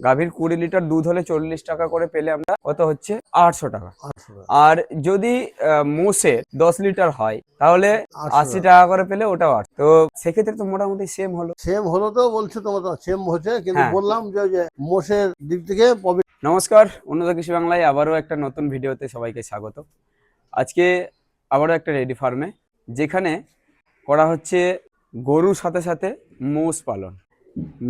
গাভীর কুড়ি লিটার দুধ হলে চল্লিশ টাকা করে পেলে আমরা কত হচ্ছে? আটশো টাকা। আর যদি মোষের দশ লিটার হয় তাহলে আশি টাকা করে পেলে ওটাও আট তো সেক্ষেত্রে তো মোটামুটি সেম হলো। সেম হলো তো বলছো তোমার তো সেম হচ্ছে কিন্তু হ্যাঁ। বললাম যে মোষের দিক থেকে নমস্কার উন্নত কৃষি বাংলায় আবারও একটা নতুন ভিডিওতে সবাইকে স্বাগত। আজকে আবারও একটা রেডি ফার্মে যেখানে করা হচ্ছে গরুর সাথে সাথে মোষ পালন।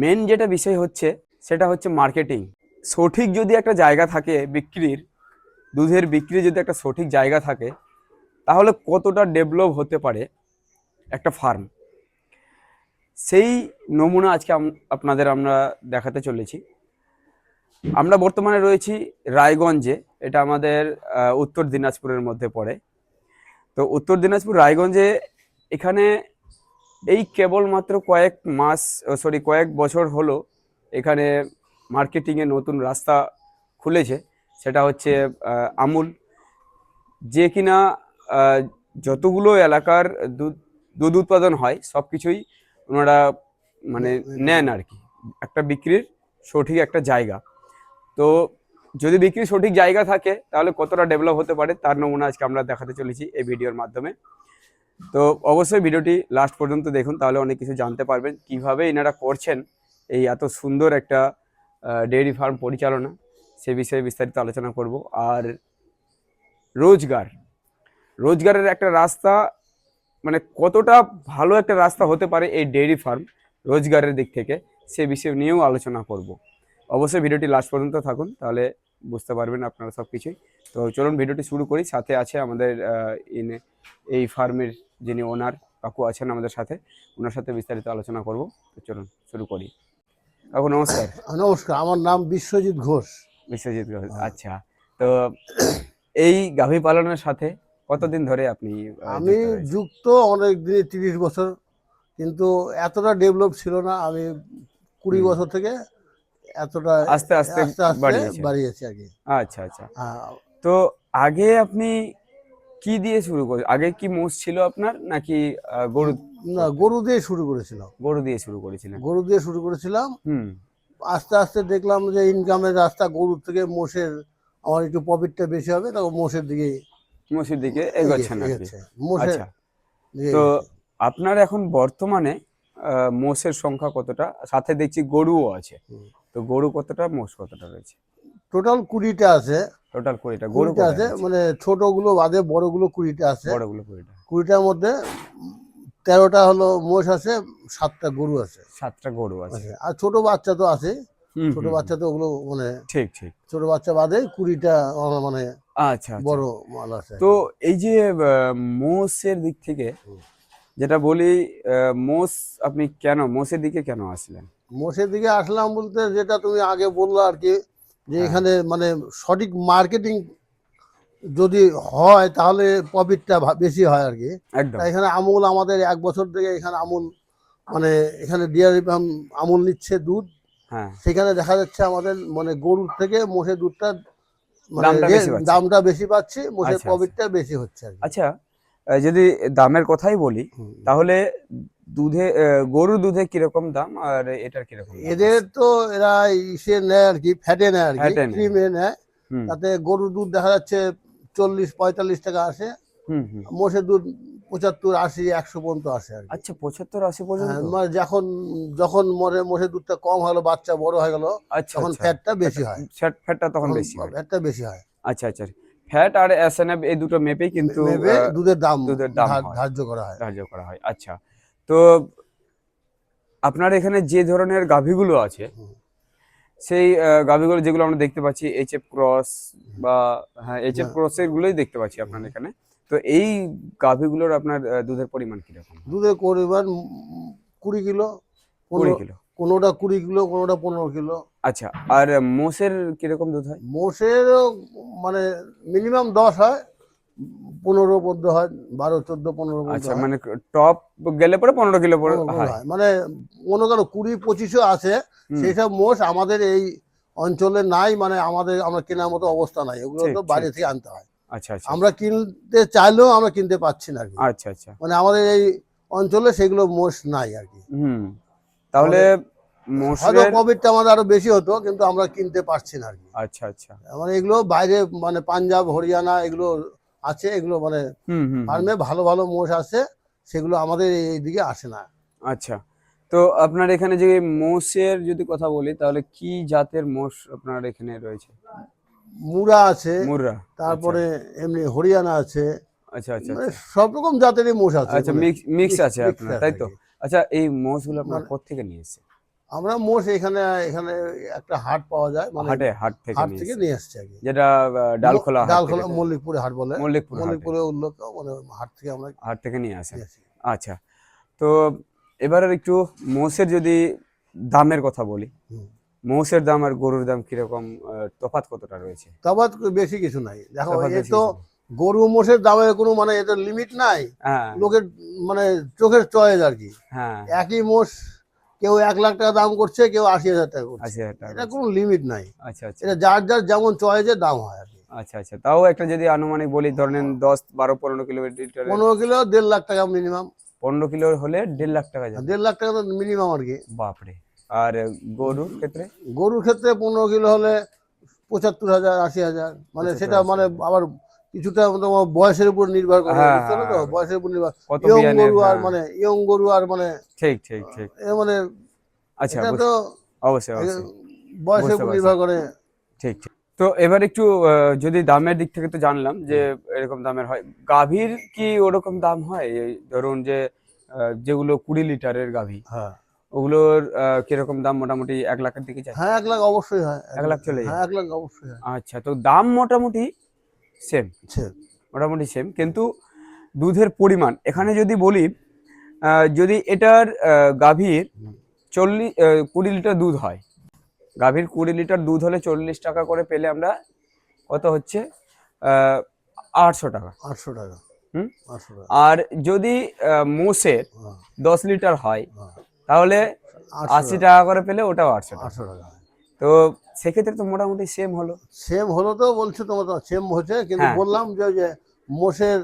মেন যেটা বিষয় হচ্ছে সেটা হচ্ছে মার্কেটিং সঠিক যদি একটা জায়গা থাকে বিক্রির, দুধের বিক্রি যদি একটা সঠিক জায়গা থাকে, তাহলে কতটা ডেভেলপ হতে পারে একটা ফার্ম সেই নমুনা আজকে আপনাদের আমরা দেখাতে চলেছি। আমরা বর্তমানে রয়েছি রায়গঞ্জে, এটা আমাদের উত্তর দিনাজপুরের মধ্যে পড়ে। তো উত্তর দিনাজপুর রায়গঞ্জে এখানে এই কেবলমাত্র কয়েক মাস সরি, কয়েক বছর হলো এখানে মার্কেটিংয়ে নতুন রাস্তা খুলেছে। সেটা হচ্ছে আমুল। যে কিনা যতগুলো এলাকার দুধ দুধ উৎপাদন হয় সব কিছুই ওনারা মানে নেন আর কি। একটা বিক্রির সঠিক একটা জায়গা। তো যদি বিক্রির সঠিক জায়গা থাকে, তাহলে কতটা ডেভেলপ হতে পারে, তার নমুনা আজকে আমরা দেখাতে চলেছি এই ভিডিওর মাধ্যমে। তো অবশ্যই ভিডিওটি লাস্ট পর্যন্ত দেখুন, তাহলে অনেক কিছু জানতে পারবেন। কীভাবে এনারা করছেন এই এত সুন্দর একটা ডেয়ারি ফার্ম পরিচালনা, সে বিষয়ে বিস্তারিত আলোচনা করব। আর রোজগার, রোজগারের একটা রাস্তা মানে কতটা ভালো একটা রাস্তা হতে পারে এই ডেয়ারি ফার্ম রোজগারের দিক থেকে, সে বিষয় নিয়েও আলোচনা করব। অবশ্যই ভিডিওটি লাস্ট পর্যন্ত থাকুন, তাহলে বুঝতে পারবেন আপনারা সব কিছুই। তো চলুন ভিডিওটি শুরু করি, সাথে আছে আমাদের ইন, এই ফার্মের যিনি ওনার, কাকু আছেন আমাদের সাথে, ওনার সাথে বিস্তারিত আলোচনা করব। তো চলুন শুরু করি। কাকু নমস্কার। নমস্কার আমার নাম বিশ্বজিৎ ঘোষ। বিশ্বজিৎ ঘোষ। আচ্ছা। তো এই গাভী পালনের সাথে কতদিন ধরে আপনি আমি যুক্ত অনেক দিনে তিরিশ বছর। কিন্তু এতটা ডেভেলপ ছিল না আমি কুড়ি বছর থেকে এতটা আস্তে আস্তে। বাড়িয়েছি কি আচ্ছা আচ্ছা। হ্যাঁ, তো আগে আপনি কি দিয়ে শুরু করেন আগে কি মোষ ছিল আপনার নাকি গরু না গরু দিয়ে শুরু করেছিলাম। গরু দিয়ে শুরু করেছিলেন। গরু দিয়ে শুরু করেছিলাম। হুম। আস্তে আস্তে দেখলাম যে ইনকামের রাস্তা গরুর থেকে মোষের আমার একটু প্রফিটটা বেশি হবে তখন মোষের দিকে মোষের দিকে এগোচ্ছেন মোষের আচ্ছা। তো আপনার এখন বর্তমানে মোষের সংখ্যা কতটা? সাথে দেখছি গরুও আছে। তো গরু কতটা মোষ কতটা রয়েছে? টোটাল কুড়িটা আছে। টোটাল কুড়িটা। গরু আছে মানে ছোটগুলো বাদে বড়গুলো কুড়িটা আছে। বড়গুলো কুড়িটা। কুড়িটার মধ্যে তেরোটা হলো মোষ আছে সাতটা গরু আছে। সাতটা গরু আছে। আর ছোট বাচ্চা তো আছে। ছোট বাচ্চা তো ওগুলো মানে ঠিক ঠিক। ছোট বাচ্চা বাদে কুড়িটা মানে আচ্ছা আচ্ছা। বড় মাল আছে। তো এই যে মোষের দিক থেকে যেটা বলি মোষ আপনি কেন মোষের দিকে কেন আসলেন? মোষের দিকে আসলাম বলতে যেটা তুমি আগে বলল আর কি যে হ্যাঁ। এখানে মানে সঠিক মার্কেটিং যদি হয় তাহলে প্রফিটটা বেশি হয় আর কি। এখানে আমুল আমাদের এক বছর থেকে এখানে আমুল মানে এখানে ডিয়ারি ফার্ম আমুল নিচ্ছে দুধ। হ্যাঁ। সেখানে দেখা যাচ্ছে আমাদের মানে গরুর থেকে মোষের দুধটা মানে দামটা বেশি পাচ্ছি। মোষের আচ্ছা, প্রফিটটা বেশি হচ্ছে। আচ্ছা যদি দামের কথাই বলি তাহলে দুধে গরুর দুধে কীরকম দাম আর এটার কীরকম এদের তো এরা ইসে নেয় আর কি ফ্যাটে নেয় আর কি। ক্রিমে নেয়। তাতে গরুর দুধ দেখা যাচ্ছে চল্লিশ পঁয়তাল্লিশ টাকা আসে। মোষের দুধ পঁচাত্তর আশি একশো পর্যন্ত আসে আর আচ্ছা পঁচাত্তর আশি পর্যন্ত? হ্যাঁ, মানে যখন যখন মরে মোষের দুধটা কম হলো বাচ্চা বড় হয়ে গেল আচ্ছা তখন আচ্ছা। ফ্যাটটা বেশি হয়। ফ্যাট ফ্যাটটা তখন বেশি হয়। ফ্যাটটা বেশি হয়। আচ্ছা আচ্ছা। ফ্যাট আর এসএনএফ এই দুটো মেপে কিন্তু দুধের দাম দুধের দাম ধার্য করা হয়। ধার্য করা হয়। আচ্ছা। তো আপনার এখানে যে ধরনের গাভীগুলো আছে। সেই গাভীগুলো যেগুলো আমরা দেখতে পাচ্ছি এইচ এফ ক্রস বা হ্যাঁ এইচ এফ হ্যাঁ। ক্রসের গুলোই দেখতে পাচ্ছি আপনার এখানে। তো এই গাভীগুলোর আপনার দুধের পরিমাণ কীরকম? দুধের পরিমাণ কুড়ি কিলো কুড়ি কিলো। কোনোটা কুড়ি কিলো কোনোটা পনেরো কিলো। আচ্ছা আর মোষের কীরকম দুধ হয়? মোষেরও মানে মিনিমাম দশ হয়। পনেরো পদ্য হয় বারো চোদ্দ পনেরো আচ্ছা মানে টপ গেলে পরে পনেরো কিলো পরে। মানে করো কুড়ি পঁচিশও আছে হুম, সেই সব মোষ আমাদের এই অঞ্চলে নাই মানে আমাদের আমরা কেনার মতো অবস্থা নাই। ওগুলো তো বাইরে থেকে আনতে হয়। আচ্ছা আচ্ছা। আমরা কিনতে চাইলেও আমরা কিনতে পাচ্ছি না আচ্ছা আচ্ছা। মানে আমাদের এই অঞ্চলে সেগুলো মোষ নাই আর কি। তাহলে হয়তো মোষের আমাদের আরও বেশি হতো কিন্তু আমরা কিনতে পারছি না আর কি। আচ্ছা আচ্ছা। মানে এগুলো বাইরে মানে পাঞ্জাব হরিয়ানা এগুলো আছে এগুলো মানে। ফার্মে ভালো ভালো মোষ আছে সেগুলো আমাদের এইদিকে আসে না। আচ্ছা। তো আপনার এখানে যে মোষের যদি কথা বলি তাহলে কি জাতের মোষ আপনার এখানে রয়েছে? মুরা আছে মুরা তারপরে এমনি হরিয়ানা আছে। আচ্ছা আচ্ছা মানে সব রকম জাতেরই মোষ আছে আচ্ছা মিক্স মিক্স আছে আপনার তাই তো? আচ্ছা এই মোষগুলো আপনার মানে- কোথেকে নিয়ে এসেছে আমরা মোষ এখানে এখানে একটা হাট পাওয়া যায় মানে হাটে হাট থেকে হাট থেকে নিয়ে আসছে কি। যেটা ডালখোলা ডালখোলা মল্লিকপুরে হাট বলে। মল্লিকপুর। মল্লিকপুরে উল্লেখ মানে হাট থেকে আমরা হাট থেকে নিয়ে আসি আচ্ছা তো এবারে একটু মোষের যদি দামের কথা বলি। মোষের দাম আর গরুর দাম কীরকম তফাৎ কতটা রয়েছে? তফাৎ বেশি কিছু নাই। দেখো তফাৎ এ বেশি তো গরু মোষের দামের কোনো মানে এটা লিমিট নাই। হ্যাঁ। লোকের মানে চোখের চয়েস আর কি। হ্যাঁ। একই মোষ কেউ এক লাখ টাকা দাম করছে কেউ আশি হাজার টাকা করছে। আশি হাজার টাকা এটা কোনো লিমিট নাই। আচ্ছা আচ্ছা। এটা যার যার যেমন চয়েসের দাম হয় আর কি। আচ্ছা আচ্ছা। তাও একটা যদি আনুমানিক বলি ধরেন দশ বারো পনেরো কিলোমিটার। পনেরো কিলো দেড় লাখ টাকা মিনিমাম পনেরো কিলো হলে দেড় লাখ টাকা যাবে। দেড় লাখ টাকা তো মিনিমাম আর কি। বাপরে। আর গরুর ক্ষেত্রে? গরুর ক্ষেত্রে পনেরো কিলো হলে পঁচাত্তর হাজার আশি হাজার। মানে সেটা মানে আবার কিছুটা তোমার বয়সের উপর নির্ভর করে হ্যাঁ, তো? হ্যাঁ। বয়সের উপর নির্ভর। ইয়ং গরু আর হ্যাঁ। মানে ইয়ং গরু আর মানে ঠিক ঠিক ঠিক। এ মানে আচ্ছা তো অবশ্যই অবশ্যই। বয়সের উপর নির্ভর করে। ঠিক ঠিক। তো এবার একটু যদি দামের দিক থেকে তো জানলাম যে এরকম দামের হয় গাভীর কি ওরকম দাম হয়? এই ধরুন যে যেগুলো কুড়ি লিটারের গাভী হ্যাঁ। ওগুলোর কীরকম দাম মোটামুটি এক লাখের দিকে যায়? হ্যাঁ এক লাখ অবশ্যই হয়। এক লাখ চলে যায়? হ্যাঁ এক লাখ অবশ্যই হয়। আচ্ছা তো দাম মোটামুটি সেম মোটামুটি সেম কিন্তু দুধের পরিমাণ এখানে যদি বলি যদি এটার গাভীর চল্লিশ কুড়ি লিটার দুধ হয় গাভীর কুড়ি লিটার দুধ হলে চল্লিশ টাকা করে পেলে আমরা কত হচ্ছে আটশো টাকা। আটশো টাকা। হুম? আর যদি মোষের হ্যাঁ, দশ লিটার হয় হ্যাঁ। তাহলে আশি টাকা। করে পেলে ওটাও আটশো আটশো টাকা। তো সেক্ষেত্রে তো মোটামুটি সেম হলো। সেম হলো তো বলছো তোমার তো সেম হচ্ছে কিন্তু হ্যাঁ। বললাম যে যে মোষের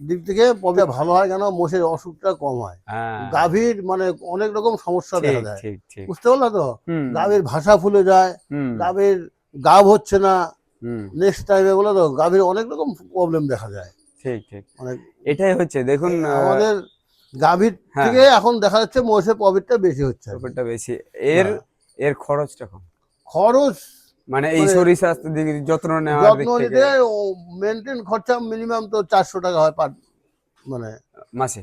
দিক থেকে প্রবলেম ভালো হয় কেন? মোষের অসুখটা কম হয়। হ্যাঁ। গাভীর মানে অনেক রকম সমস্যা দেখা যায় বুঝতে পারলা তো? গাভীর ভাষা ফুলে যায় গাভীর গাভ হচ্ছে না। নেক্সট টাইমে বলে তো গাভীর অনেক রকম প্রবলেম দেখা যায়। ঠিক ঠিক। অনেক এটাই হচ্ছে দেখুন আমাদের গাভীর হ্যাঁ। থেকে এখন দেখা যাচ্ছে মোষের প্রফিটটা বেশি হচ্ছে। ব্যাপারটা বেশি। এর। এর খরচটা কম। খরচ মানে এই মানে শরীর স্বাস্থ্যের দিকে যত্ন নেওয়া যত্ন নিতে মেনটেন খরচা মিনিমাম তো চারশো টাকা হয় পার মানে মাসে?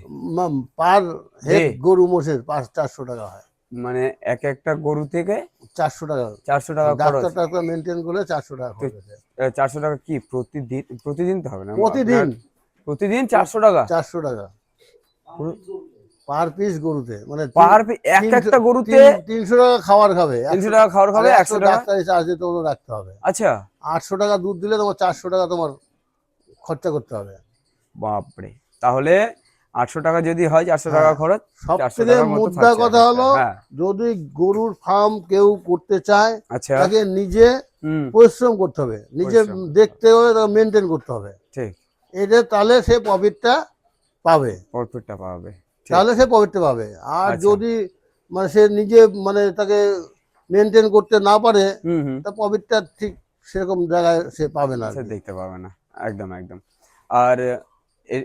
পার হেড গরু মোষের পাঁচ চারশো টাকা হয়। মানে এক একটা গরু থেকে চারশো টাকা চারশো টাকা খরচ? ডাক্তার টাক্তার মেনটেন করলে চারশো টাকা। চারশো টাকা কি? প্রতিদিন প্রতিদিন তো হবে না? প্রতিদিন। প্রতিদিন চারশো টাকা? চারশো টাকা। পার পিস গরুতে মানে পার এক একটা গরুতে তিন- তিনশো টাকা খাবার খাবে তিনশো টাকা খাওয়ার খাবে আর একশো টাকা? ডাক্তারি চার্জ তো রাখতে হবে। আচ্ছা। আটশো টাকা দুধ দিলে তোমার চারশো টাকা তোমার খরচা করতে হবে। বাপরে। তাহলে আটশো টাকা যদি হয় চারশো টাকা হ্যাঁ। খরচ সব থেকে থাকছে কথা হলো হ্যাঁ। যদি গরুর ফার্ম কেউ করতে চায় আচ্ছা। তাকে নিজে পরিশ্রম করতে হবে। নিজে। দেখতে হবে। মেনটেন করতে হবে। ঠিক। এটা তাহলে সে প্রফিটটা পাবে। প্রফিটটা পাবে। তাহলে সে প্রফিটটা পাবে। আর আচ্ছা। যদি মানে সে নিজে মানে তাকে মেনটেন করতে না পারে তা প্রফিটটা ঠিক সেরকম জায়গায় সে পাবে না সে দেখতে পাবে না। একদম একদম। আর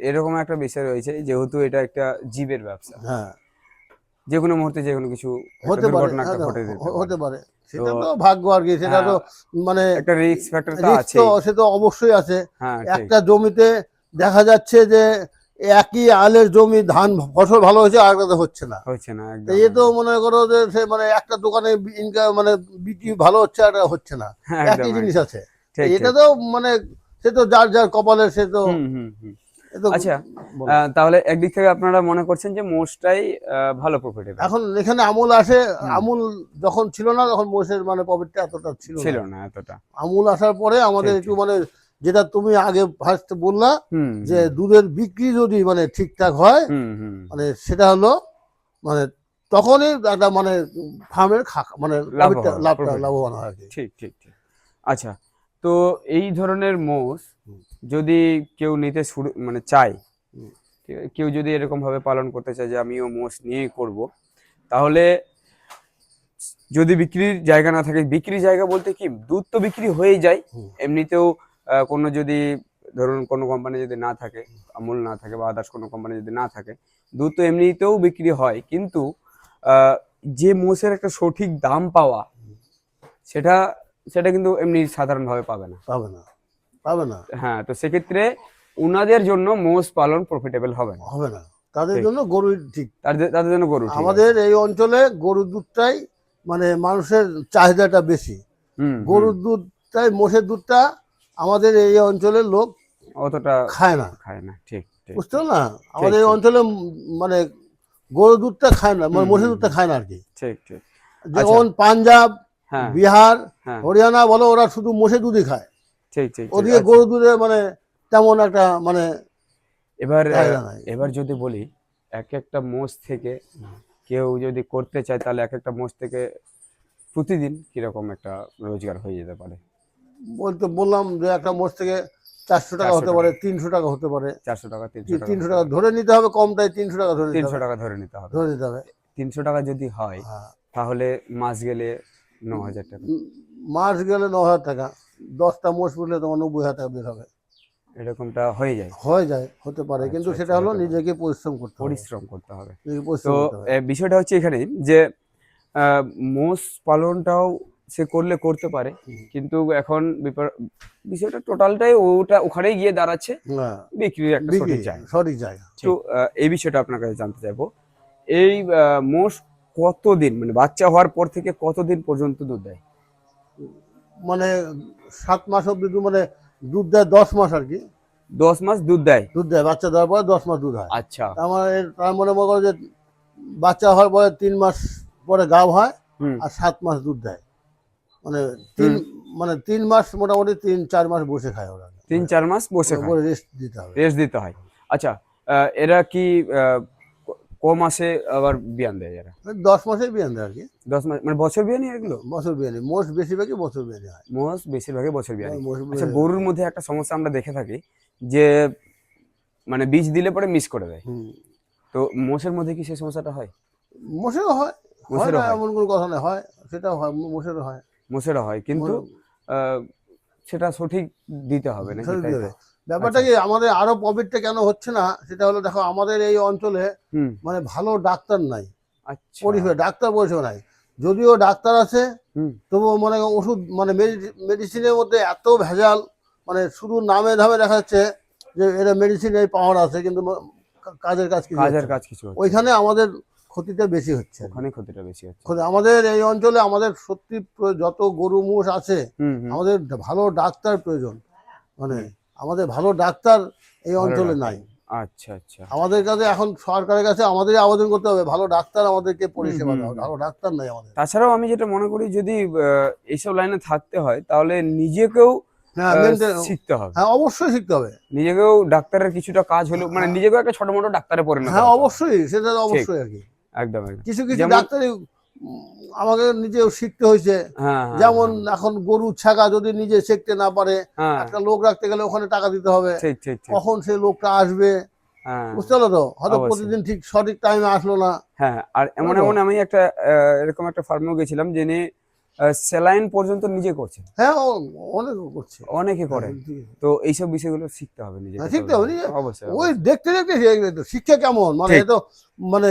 এরকম একটা বিষয় রয়েছে যেহেতু এটা একটা জীবের ব্যবসা। হ্যাঁ। যে কোনো মুহূর্তে যে কোনো কিছু হতে পারে হ্যাঁ, হ- হতে পারে। পারে সেটা তো- ভাগ্য আর কি সেটা তো মানে একটা রিস্ক ফ্যাক্টর তো আছে সে তো অবশ্যই আছে। হ্যাঁ একটা জমিতে দেখা যাচ্ছে যে একই আলের জমি ধান ফসল ভালো হয়েছে আর একটাতে হচ্ছে না। হচ্ছে না এ তো মনে করো যে সে মানে একটা দোকানে ইনকাম মানে বিক্রি ভালো হচ্ছে আর হচ্ছে না। হ্যাঁ, একই জিনিস আছে। এটা তো মানে সে তো যার যার কপালে সে তো। আচ্ছা তাহলে একদিক থেকে আপনারা মনে করছেন যে মোষটাই ভালো প্রফিটেবল এখন এখানে আমুল আসে আমুল যখন ছিল না তখন মোষের মানে প্রফিটটা এতটা ছিল ছিল না এতটা। আমুল আসার পরে আমাদের একটু মানে যেটা তুমি আগে ফার্স্ট বললা যে দুধের বিক্রি যদি মানে ঠিকঠাক হয় মানে সেটা হলো মানে তখনই একটা মানে ফার্মের মানে হয়, লাভটা লাভবান হয় ঠিক ঠিক ঠিক। আচ্ছা তো এই ধরনের মোষ যদি কেউ নিতে শুরু মানে চায় কেউ যদি এরকম ভাবে পালন করতে চায় যে আমিও মোষ নিয়েই করব তাহলে যদি বিক্রির জায়গা না থাকে বিক্রির জায়গা বলতে কি দুধ তো বিক্রি হয়েই যায় এমনিতেও কোনো যদি ধরুন কোনো কোম্পানি যদি না থাকে আমুল না থাকে বা আদার্স কোনো কোম্পানি যদি না থাকে দুধ তো এমনিতেও বিক্রি হয় কিন্তু যে মোষের একটা সঠিক দাম পাওয়া সেটা সেটা কিন্তু এমনি সাধারণভাবে পাবে না। পাবে না পাবে না। হ্যাঁ তো সেক্ষেত্রে উনাদের জন্য মোষ পালন প্রফিটেবল হবে না। হবে না তাদের জন্য গরু ঠিক। তাদের জন্য গরু আমাদের এই অঞ্চলে গরুর দুধটাই মানে মানুষের চাহিদাটা বেশি। গরুর দুধটাই মোষের দুধটা আমাদের এই অঞ্চলের লোক অতটা খায় না। খায় না। ঠিক পারল না? আমাদের এই অঞ্চলে মানে গরুর দুধটা খায় না মানে মোষের দুধটা খায় না আর কি। ঠিক ঠিক। যেমন পাঞ্জাব হ্যাঁ। বিহার হ্যাঁ। হরিয়ানা বলো ওরা শুধু মোষের দুধই খায়। ঠিক ঠিক ওদিকে আচ্ছা। গরুর দুধে মানে তেমন একটা মানে এবার। এবার যদি বলি এক একটা মোষ থেকে কেউ যদি করতে চায় তাহলে এক একটা মোষ থেকে প্রতিদিন কীরকম একটা রোজগার হয়ে যেতে পারে? বলতে বললাম যে একটা মোষ থেকে চারশো টাকা হতে পারে তিনশো টাকা হতে পারে। চারশো টাকা তিনশো টাকা ধরে নিতে হবে কমটাই তিনশো টাকা ধরে তিনশো টাকা ধরে নিতে হবে। ধরে নিতে হবে। তিনশো টাকা যদি হয় হ্যাঁ। তাহলে মাস গেলে ন হাজার টাকা। মাস গেলে ন হাজার টাকা। দশটা মোষ পুষলে তোমার নব্বই হাজার টাকা বের হবে। এরকমটা হয়ে যায়। হয়ে যায় হতে পারে। আচ্ছা, কিন্তু আচ্ছা, সেটা হলো নিজেকে পরিশ্রম করতে পরিশ্রম করতে হবে। তো বিষয়টা হচ্ছে এখানে যে মোষ পালনটাও সে করলে করতে পারে। কিন্তু এখন বিষয়টা টোটালটাই ওটা ওখানেই গিয়ে দাঁড়াচ্ছে। বিক্রির একটা সঠিক জায়গা। সঠিক জায়গা। তো এই বিষয়টা আপনার কাছে জানতে চাইব। এই মোষ কতদিন মানে বাচ্চা হওয়ার পর থেকে কতদিন পর্যন্ত দুধ দেয়? মানে সাত মাস অব্দি মানে দুধ দেয় দশ মাস আর কি। দশ মাস দুধ দেয়? দুধ দেয় বাচ্চা দেওয়ার পরে দশ মাস দুধ হয়। আচ্ছা। মানে তার মনে মনে করো যে বাচ্চা হওয়ার পরে তিন মাস পরে গাভ হয় আর সাত মাস দুধ দেয়। মানে তিন মানে তিন মাস মোটামুটি তিন চার মাস বসে খায় ওরা। তিন চার মাস বসে খায়। রেস্ট দিতে হবে। রেস্ট দিতে হয়। আচ্ছা এরা কি ক- মাসে আবার বিয়ান দেয় এরা? দশ মাসের বিয়ান দেয় আর কি। দশ মাস মানে বছর বিয়ানি এগুলো? বছর বিয়ানি মোষ বেশিরভাগই বছর বিয়ানি হয়। মোষ বেশিরভাগই বছর বিয়ানি মোষ আচ্ছা গরুর মধ্যে একটা সমস্যা আমরা দেখে থাকি যে মানে বীজ দিলে পরে মিস করে দেয়। তো মোষের মধ্যে কি সেই সমস্যাটা হয়? মোষেরও হয়। হয় না হয়। এমন কোনো কথা নেই হয় সেটাও হয় মোষেরও হয়। মোষেরও হয় কিন্তু সেটা সঠিক দিতে হবে? দিতে ব্যাপারটা কি আমাদের আরও প্রফিটটা কেন হচ্ছে না সেটা হলো দেখো আমাদের এই অঞ্চলে মানে ভালো ডাক্তার নাই। আচ্ছা। পরিষেবা ডাক্তার পরিষেবা নাই। যদিও ডাক্তার আছে তবুও মানে ওষুধ মানে মেডিসিনের মধ্যে এত ভেজাল মানে শুধু নামে ধামে দেখা যাচ্ছে যে এটা মেডিসিন এই পাওয়ার আছে কিন্তু কাজের কাজ কিছু কাজের কাজ কিছু ওইখানে আমাদের ক্ষতিটা বেশি হচ্ছে। ওখানে ক্ষতিটা বেশি হচ্ছে। আমাদের এই অঞ্চলে আমাদের সত্যি যত গরু মোষ আছে আমাদের ভালো ডাক্তার প্রয়োজন। মানে আমাদের ভালো ডাক্তার এই অঞ্চলে নাই। আচ্ছা আচ্ছা। আমাদের কাছে এখন সরকারের কাছে আমাদের আবেদন করতে হবে ভালো ডাক্তার আমাদেরকে পরিষেবা দাও। ভালো ডাক্তার নাই আমাদের। তাছাড়াও আমি যেটা মনে করি যদি এইসব লাইনে থাকতে হয় তাহলে নিজেকেও হ্যাঁ শিখতে হবে। হ্যাঁ অবশ্যই শিখতে হবে। নিজেকেও ডাক্তারের কিছুটা কাজ হলো মানে নিজেকেও একটা ছোট মোটো ডাক্তারে পরিণত হ্যাঁ অবশ্যই সেটা অবশ্যই আর কি। একদম কিছু কিছু যেমন- আমাকে নিজেও শিখতে হয়েছে। হ্যাঁ হ্যাঁ, যেমন এখন গরু ছাগা যদি নিজে শিখতে না পারে হ্যাঁ। একটা লোক রাখতে গেলে ওখানে টাকা দিতে হবে। কখন সেই লোকটা আসবে? হ্যাঁ। বুঝতে পারল তো? হয়তো প্রতিদিন ঠিক সঠিক টাইমে আসলো না। হ্যাঁ আর এমন। এমন আমি একটা এরকম একটা ফার্মেও গেছিলাম যিনি স্যালাইন পর্যন্ত নিজে করছে? হ্যাঁ অনেক করছে। অনেকে করে। হ্যাঁ, তো এইসব বিষয়গুলো শিখতে হবে নিজে শিখতে হবে, অবশ্যই ওই দেখতে দেখতে শিক্ষা কেমন? মানে। তো মানে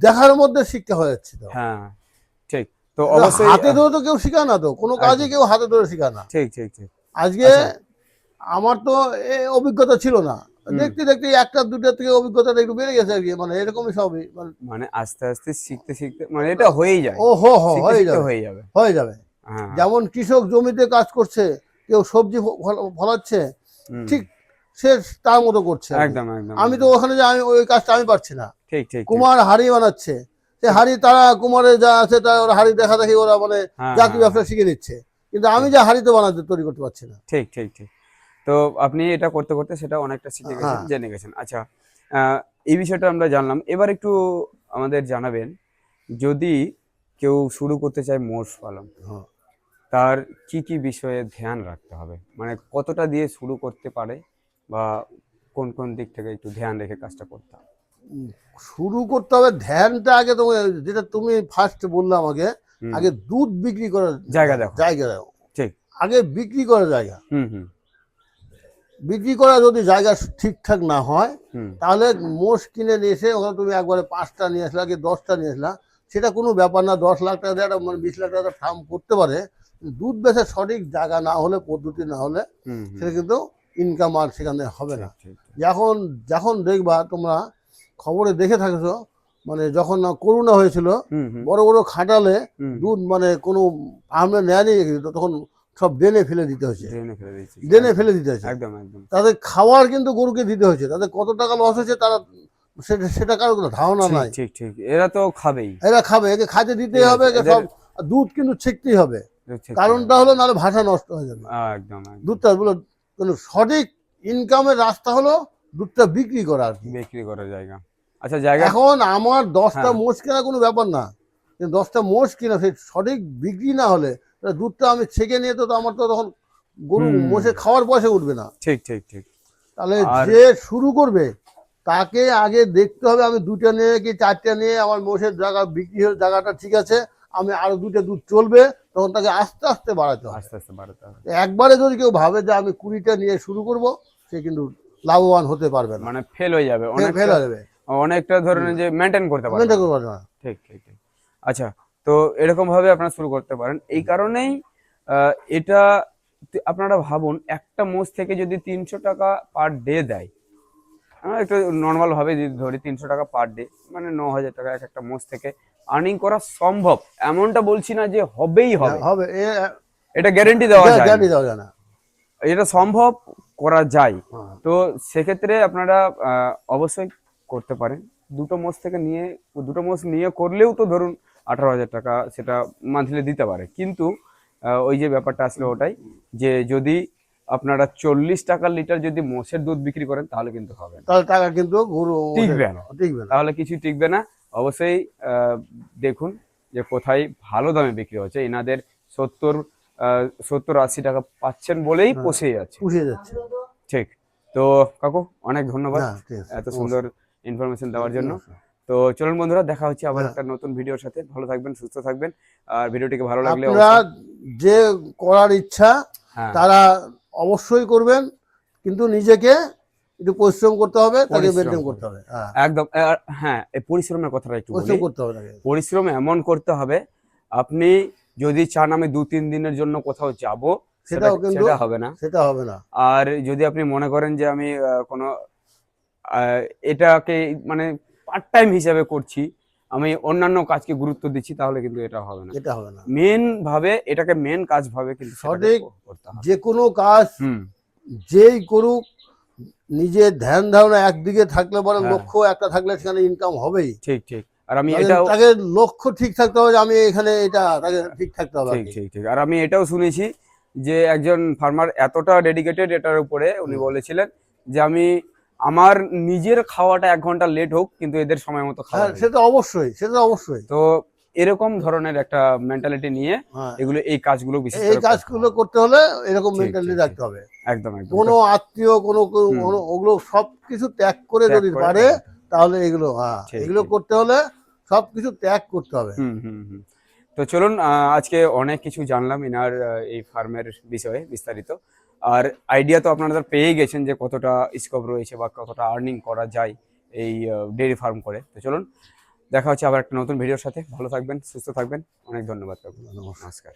দেখার মধ্যে শিক্ষা হয়ে যাচ্ছে তো। হ্যাঁ ঠিক। তো অবশ্যই হাতে ধরে তো কেউ শিখায় না তো। কোনো কাজে কেউ হাতে ধরে শিখায় না। ঠিক ঠিক ঠিক। আজকে আচ্ছা। আমার তো অভিজ্ঞতা ছিল না। দেখতে দেখতে একটা দুটা থেকে অভিজ্ঞতাটা একটু বেড়ে গেছে আর কি মানে এরকমই সবই মানে মানে আস্তে আস্তে শিখতে শিখতে মানে এটা হয়েই যায়। ও হো হো হয়ে যাবে। হয়ে যাবে। হয়ে যাবে। হ্যাঁ। যেমন কৃষক জমিতে কাজ করছে কেউ সবজি ফলাচ্ছে ঠিক সে তার মতো করছে একদম একদম আমি তো ওখানে যে আমি ওই কাজটা আমি পারছি না। ঠিক ঠিক ঠিক। কুমার হাড়ি বানাচ্ছে। সে হাড়ি তারা কুমারে যা আছে তারা ওরা হাড়ি দেখা দেখি ওরা মানে হ্যাঁ, জাতি হ্যাঁ, ব্যবসা শিখে নিচ্ছে। কিন্তু আমি যে হাড়ি তো বানাতে তৈরি করতে পারছি না। ঠিক ঠিক ঠিক। তো আপনি এটা করতে করতে সেটা অনেকটা শিখে গেছেন হ্যাঁ। জেনে গেছেন। আচ্ছা এই বিষয়টা আমরা জানলাম। এবার একটু আমাদের জানাবেন যদি কেউ শুরু করতে চায় মোষ পালন হ্যাঁ। তার কি কি বিষয়ে ধ্যান রাখতে হবে? মানে কতটা দিয়ে শুরু করতে পারে বা কোন কোন দিক থেকে একটু ধ্যান রেখে কাজটা করতে হবে? শুরু করতে হবে ধ্যানটা আগে তোমাকে যেটা তুমি ফার্স্ট বললে আমাকে আগে দুধ বিক্রি করার জায়গা দেখো। জায়গা দেখো। ঠিক। আগে বিক্রি করার জায়গা। হুম হুম। বিক্রি করা যদি জায়গা ঠিকঠাক না হয় তাহলে মোষ কিনে নিয়ে এসে ওখানে তুমি একবারে পাঁচটা নিয়ে আসলা কি দশটা নিয়ে আসলা সেটা কোনো ব্যাপার না দশ লাখ টাকা দিয়ে একটা মানে বিশ লাখ টাকা ফার্ম করতে পারে দুধ বেচার সঠিক জায়গা না হলে পদ্ধতি না হলে। সেটা কিন্তু ইনকাম আর সেখানে হবে না। যখন যখন দেখবা তোমরা খবরে দেখে থাকছো মানে যখন করোনা হয়েছিল বড় বড় খাটালে দুধ মানে কোনো আমরা নেয়নি তখন সব ডেনে ফেলে দিতে হয়েছে। ড্রেনে ফেলে দিয়েছি। ডেনে ফেলে দিতে হয়েছে। একদম একদম। তাদের খাওয়ার কিন্তু গরুকে দিতে হয়েছে। তাদের কত টাকা লস হয়েছে তারা সেটা সেটা কারও কোনো ধারণা নাই। ঠিক ঠিক। এরা তো খাবেই। এরা খাবে একে খাইতে দিতেই হবে একে সব দুধ কিন্তু ছিকতেই হবে। কারণটা হলো নাহলে ভাষা নষ্ট হয়ে যাবে। একদম একদম। দুধটা বলো সঠিক ইনকামের রাস্তা হলো দুধটা বিক্রি করা আর কি। বিক্রি করার জায়গা। আচ্ছা জায়গা এখন আমার দশটা হ্যাঁ। মোষ কেনা কোনো ব্যাপার না। দশটা মোষ কিনা সেই সঠিক বিক্রি না হলে দুধটা আমি ছেঁকে নিয়ে তো আমার তো তখন গরু। মোষে খাওয়ার পয়সা উঠবে না। ঠিক ঠিক ঠিক। তাহলে যে শুরু করবে তাকে আগে দেখতে হবে। আমি দুটা নিয়ে কি চারটা নিয়ে আমার মোষের জায়গা বিক্রি হয়ে জায়গাটা ঠিক আছে আমি আরও দুটা দুধ চলবে তখন তাকে আস্তে আস্তে বাড়াতে হবে। আস্তে আস্তে বাড়াতে হবে। একবারে যদি কেউ ভাবে যে আমি কুড়িটা নিয়ে শুরু করব সে কিন্তু লাভবান হতে পারবে না। মানে ফেল হয়ে যাবে। অনেক ফেল হয়ে যাবে। অনেকটা ধরনের যে মেনটেন করতে পারবে। মেনটেন করতে পারবে না। ঠিক ঠিক ঠিক। আচ্ছা তো এরকম ভাবে আপনারা শুরু করতে পারেন। এই কারণেই এটা আপনারা ভাবুন একটা মোষ থেকে যদি তিনশো টাকা পার ডে দেয় আমরা একটু নর্মাল ভাবে যদি ধরি তিনশো টাকা পার ডে মানে ন হাজার টাকা এক একটা মোষ থেকে আর্নিং করা সম্ভব। এমনটা বলছি না যে হবেই হবে। হবে এটা গ্যারেন্টি দেওয়া যায়। গ্যারান্টি দেওয়া যায় না। এটা সম্ভব করা যায়। হ্যাঁ। তো সেক্ষেত্রে আপনারা অবশ্যই করতে পারেন। দুটো মোষ থেকে নিয়ে দুটো মোষ নিয়ে করলেও তো ধরুন আঠারো হাজার টাকা সেটা মান্থলি দিতে পারে। কিন্তু ওই যে ব্যাপারটা আসলে ওটাই যে যদি আপনারা চল্লিশ টাকা লিটার যদি মোষের দুধ বিক্রি করেন তাহলে কিন্তু হবে তাহলে টাকা কিন্তু টিকবে না। টিকবে না। তাহলে কিছুই টিকবে না। অবশ্যই দেখুন যে কোথায় ভালো দামে বিক্রি হচ্ছে। এনাদের সত্তর আহ, সত্তর আশি টাকা পাচ্ছেন বলেই হ্যাঁ। পোষে যাচ্ছে। পুষিয়ে যাচ্ছে। ঠিক। তো কাকু অনেক ধন্যবাদ। এত সুন্দর ইনফরমেশন দেওয়ার জন্য। তো চলুন বন্ধুরা দেখা হচ্ছে আবার একটা নতুন ভিডিওর সাথে। ভালো থাকবেন সুস্থ থাকবেন। আর ভিডিওটিকে ভালো লাগলে আপনারা যে করার ইচ্ছা হ্যাঁ। তারা অবশ্যই করবেন কিন্তু নিজেকে একটু পরিশ্রম করতে হবে তাকে মেনটেন করতে হবে। হ্যাঁ। একদম হ্যাঁ এই পরিশ্রমের কথাটা একটু পরিশ্রম করতে হবে পরিশ্রম এমন করতে হবে আপনি যদি চান আমি দু তিন দিনের জন্য কোথাও যাব সেটাও কিন্তু হবে না। সেটা হবে না। আর যদি আপনি মনে করেন যে আমি কোনো এটাকে মানে পার্ট টাইম হিসাবে করছি আমি অন্যান্য কাজকে গুরুত্ব দিচ্ছি তাহলে কিন্তু এটা হবে না। এটা হবে না। মেন ভাবে এটাকে মেন কাজ ভাবে কিন্তু সঠিক যে কোনো কাজ যেই করুক নিজের ধ্যান ধারণা একদিকে থাকলে পরে হ্যাঁ। লক্ষ্য একটা থাকলে সেখানে ইনকাম হবেই। ঠিক ঠিক। আর আমি এটাও তাকে লক্ষ্য ঠিক থাকতে হবে যে আমি এখানে এটা তাকে ঠিক থাকতে হবে ঠিক ঠিক ঠিক। আর আমি এটাও শুনেছি যে একজন ফার্মার এতটা ডেডিকেটেড এটার উপরে উনি বলেছিলেন যে আমি আমার নিজের খাওয়াটা এক ঘণ্টা লেট হোক কিন্তু এদের সময় মতো খাওয়া হ্যাঁ দিই। সেটা অবশ্যই সেটা অবশ্যই। তো এরকম ধরনের একটা মেন্টালিটি নিয়ে হ্যাঁ। এগুলো এই কাজগুলো বিশেষ এই কাজগুলো করতে হলে এরকম মেন্টালিটি রাখতে হবে। একদম একদম। কোনো আত্মীয় কোনো ওগুলো সব কিছু ত্যাগ করে যদি পারে তাহলে এগুলো হ্যাঁ এগুলো করতে হলে সব কিছু ত্যাগ করতে হবে। হুম হুম হুম। তো চলুন আজকে অনেক কিছু জানলাম ইনার এই ফার্মের বিষয়ে বিস্তারিত। আর আইডিয়া তো আপনারা পেয়েই গেছেন যে কতটা স্কোপ রয়েছে বা কতটা আর্নিং করা যায় এই ডেয়ারি ফার্ম করে। তো চলুন, দেখা হচ্ছে আবার একটা নতুন ভিডিওর সাথে। ভালো থাকবেন, সুস্থ থাকবেন। অনেক ধন্যবাদ। নমস্কার।